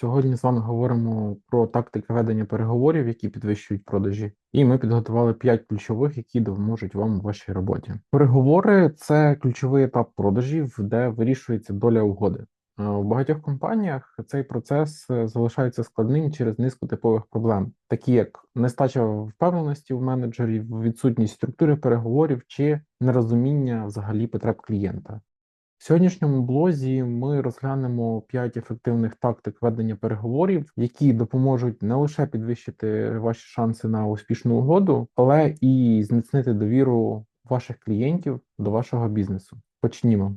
Сьогодні з вами говоримо про тактики ведення переговорів, які підвищують продажі, і ми підготували 5 ключових, які допоможуть вам у вашій роботі. Переговори це ключовий етап продажів, де вирішується доля угоди. Е, У багатьох компаніях цей процес е, залишається складним через низку типових проблем, такі як нестача впевненості в менеджерів, відсутність структури переговорів чи нерозуміння взагалі потреб клієнта. В сьогоднішньому блозі ми розглянемо 5 ефективних тактик ведення переговорів, які допоможуть не лише підвищити ваші шанси на успішну угоду, але і зміцнити довіру ваших клієнтів до вашого бізнесу. Почнімо.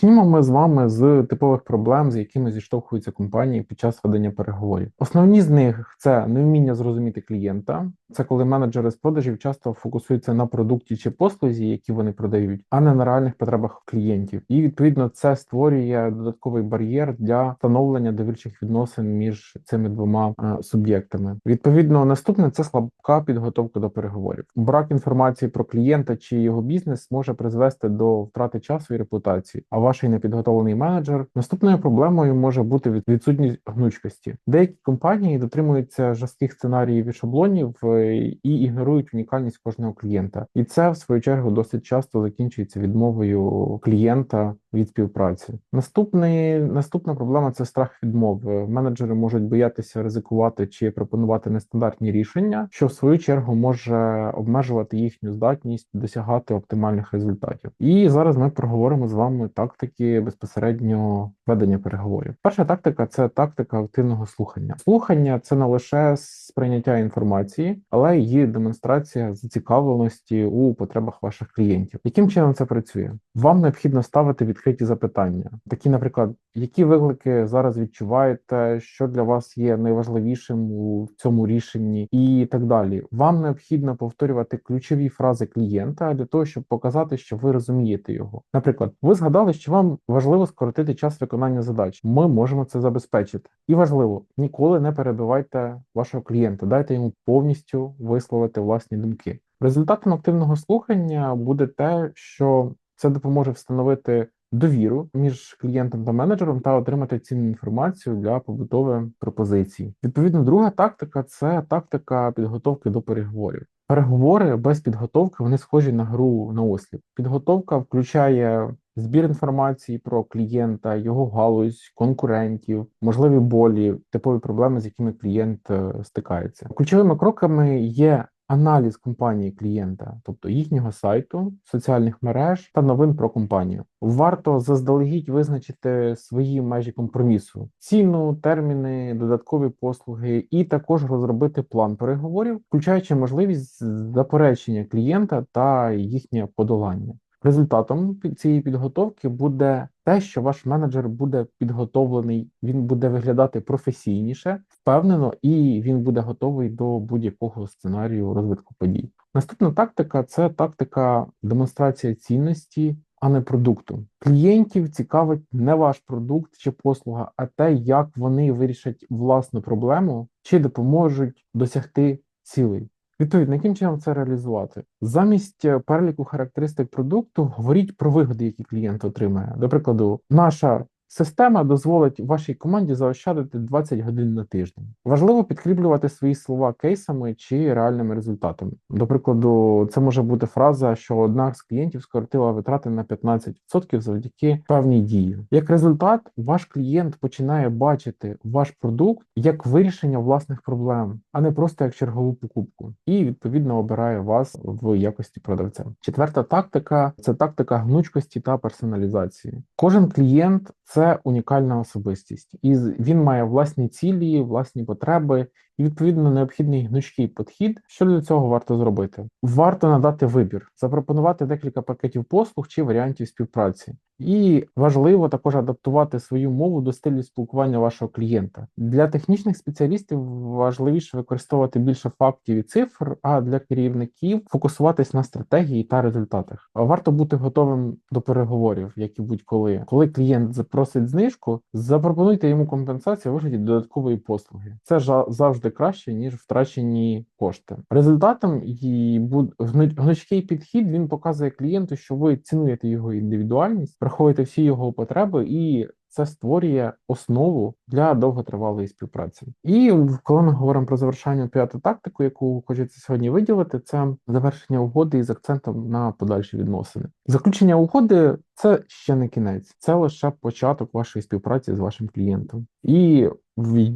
Почнімо ми з вами з типових проблем, з якими зіштовхуються компанії під час ведення переговорів. Основні з них це невміння зрозуміти клієнта. Це коли менеджери з продажів часто фокусуються на продукті чи послузі, які вони продають, а не на реальних потребах клієнтів. І відповідно це створює додатковий бар'єр для встановлення довірчих відносин між цими двома е, суб'єктами. Відповідно, наступне це слабка підготовка до переговорів. Брак інформації про клієнта чи його бізнес може призвести до втрати часу і репутації. А ваш непідготовлений менеджер наступною проблемою може бути від- відсутність гнучкості. Деякі компанії дотримуються жорстких сценаріїв і шаблонів е, і ігнорують унікальність кожного клієнта. І це в свою чергу досить часто закінчується відмовою клієнта від співпраці. Наступний наступна проблема це страх відмови. Менеджери можуть боятися ризикувати чи пропонувати нестандартні рішення, що в свою чергу може обмежувати їхню здатність досягати оптимальних результатів. І зараз ми проговоримо з вами тактики безпосередньо ведення переговорів. Перша тактика це тактика активного слухання. Слухання це не лише сприйняття інформації, але її демонстрація зацікавленості у потребах ваших клієнтів. Яким чином це працює? Вам необхідно ставити відкриті запитання, такі, наприклад, які виклики зараз відчуваєте, що для вас є найважливішим у цьому рішенні, і так далі. Вам необхідно повторювати ключові фрази клієнта для того, щоб показати, що ви розумієте його. Наприклад, ви згадали, що вам важливо скоротити час виконання задач. Ми можемо це забезпечити. І важливо, ніколи не перебивайте вашого клієнта, дайте йому повністю висловити власні думки. Результатом активного слухання буде те, що це допоможе встановити довіру між клієнтом та менеджером та отримати цінну інформацію для побудови пропозицій. Відповідно, друга тактика це тактика підготовки до переговорів. Переговори без підготовки вони схожі на гру на осліп. Підготовка включає збір інформації про клієнта, його галузь, конкурентів, можливі болі, типові проблеми, з якими клієнт е, стикається. Ключовими кроками є аналіз компанії клієнта, тобто їхнього сайту, соціальних мереж та новин про компанію. Варто заздалегідь визначити свої межі компромісу, ціну, терміни, додаткові послуги, і також розробити план переговорів, включаючи можливість заперечення клієнта та їхнє подолання. Результатом цієї підготовки буде те, що ваш менеджер буде підготовлений, він буде виглядати професійніше, впевнено, і він буде готовий до будь-якого сценарію розвитку подій. Наступна тактика це тактика демонстрація цінності, а не продукту. Клієнтів цікавить не ваш продукт чи послуга, а те, як вони вирішать власну проблему чи допоможуть досягти цілей. Відповідно, яким чином це реалізувати? Замість е, переліку характеристик продукту говоріть про вигоди, які клієнт отримає. До прикладу, наша система дозволить вашій команді заощадити 20 годин на тиждень. Важливо підкріплювати свої слова кейсами чи реальними результатами. До прикладу, це може бути фраза, що одна з клієнтів скоротила витрати на 15% завдяки певній дії. Як результат, ваш клієнт починає бачити ваш продукт як вирішення власних проблем, а не просто як чергову покупку, і відповідно обирає вас в якості продавця. Четверта тактика це тактика гнучкості та персоналізації. Кожен клієнт це унікальна особистість, і він має власні цілі, власні потреби. І відповідно необхідний гнучкий підхід. Що для цього варто зробити? Варто надати вибір, запропонувати декілька пакетів послуг чи варіантів співпраці. І важливо також адаптувати свою мову до стилю спілкування вашого клієнта. Для технічних спеціалістів важливіше використовувати більше фактів і цифр, а для керівників фокусуватись на стратегії та результатах. Варто бути готовим до переговорів, як і будь-коли. Коли клієнт запросить знижку, запропонуйте йому компенсацію у вигляді додаткової послуги. Це завжди краще ніж втрачені кошти. Результатом і гнучкий підхід він показує клієнту, що ви цінуєте його індивідуальність, враховуєте всі його потреби і. Це створює основу для довготривалої співпраці. І коли ми говоримо про завершальну п'яту тактику, яку хочеться сьогодні виділити, це завершення угоди із акцентом на подальші відносини. Заключення угоди це ще не кінець, це лише початок вашої співпраці з вашим клієнтом. І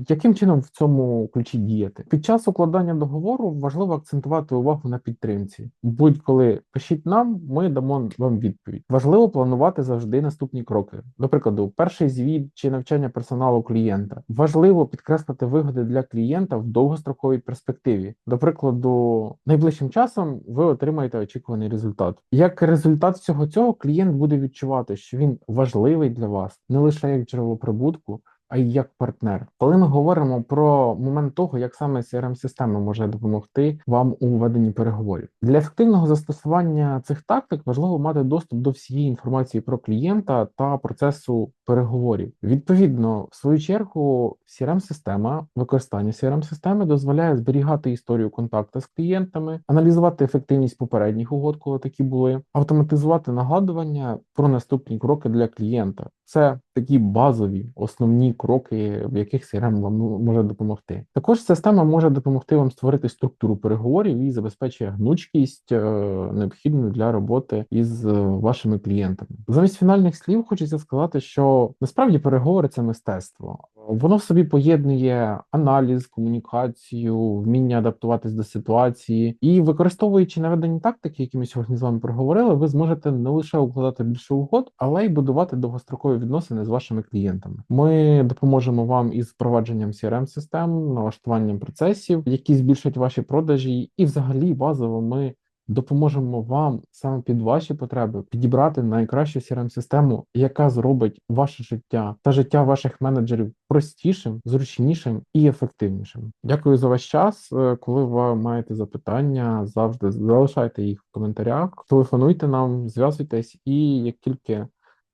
яким чином в цьому ключі діяти? Під час укладання договору важливо акцентувати увагу на підтримці. Будь-коли пишіть нам, ми дамо вам відповідь. Важливо планувати завжди наступні кроки. До прикладу, перший звіт чи навчання персоналу клієнта. Важливо підкреслити вигоди для клієнта в довгостроковій перспективі. До прикладу, найближчим часом ви отримаєте очікуваний результат. Як результат всього цього, клієнт буде відчувати, що він важливий для вас не лише як джерело прибутку а й як партнер. Коли ми говоримо про момент того, як саме crm система може допомогти вам у веденні переговорів для ефективного застосування цих тактик важливо мати доступ до всієї інформації про клієнта та процесу переговорів. Відповідно, в свою чергу, crm система використання crm системи дозволяє зберігати історію контакту з клієнтами, аналізувати ефективність попередніх угод, коли такі були, автоматизувати нагадування про наступні кроки для клієнта. Це такі базові основні кроки, в яких CRM вам ну, може допомогти. Також система може допомогти вам створити структуру переговорів і забезпечує гнучкість е, необхідну для роботи із е, вашими клієнтами. Замість фінальних слів хочеться сказати, що насправді переговори це мистецтво. Воно в собі поєднує аналіз, комунікацію, вміння адаптуватись до ситуації, і використовуючи наведені тактики, які ми сьогодні з вами проговорили, ви зможете не лише укладати більше угод, але й будувати довгострокові відносини з вашими клієнтами. Ми допоможемо вам із впровадженням crm систем, налаштуванням процесів, які збільшать ваші продажі, і взагалі базово ми. Допоможемо вам саме під ваші потреби підібрати найкращу crm систему яка зробить ваше життя та життя ваших менеджерів простішим, зручнішим і ефективнішим. Дякую за ваш час. Е, Коли ви маєте запитання, завжди залишайте їх в коментарях, телефонуйте нам, зв'язуйтесь, і як тільки е,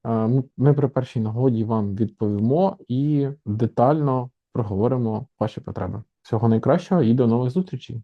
ми- ми при першій нагоді вам відповімо і детально проговоримо ваші потреби. Всього найкращого і до нових зустрічей.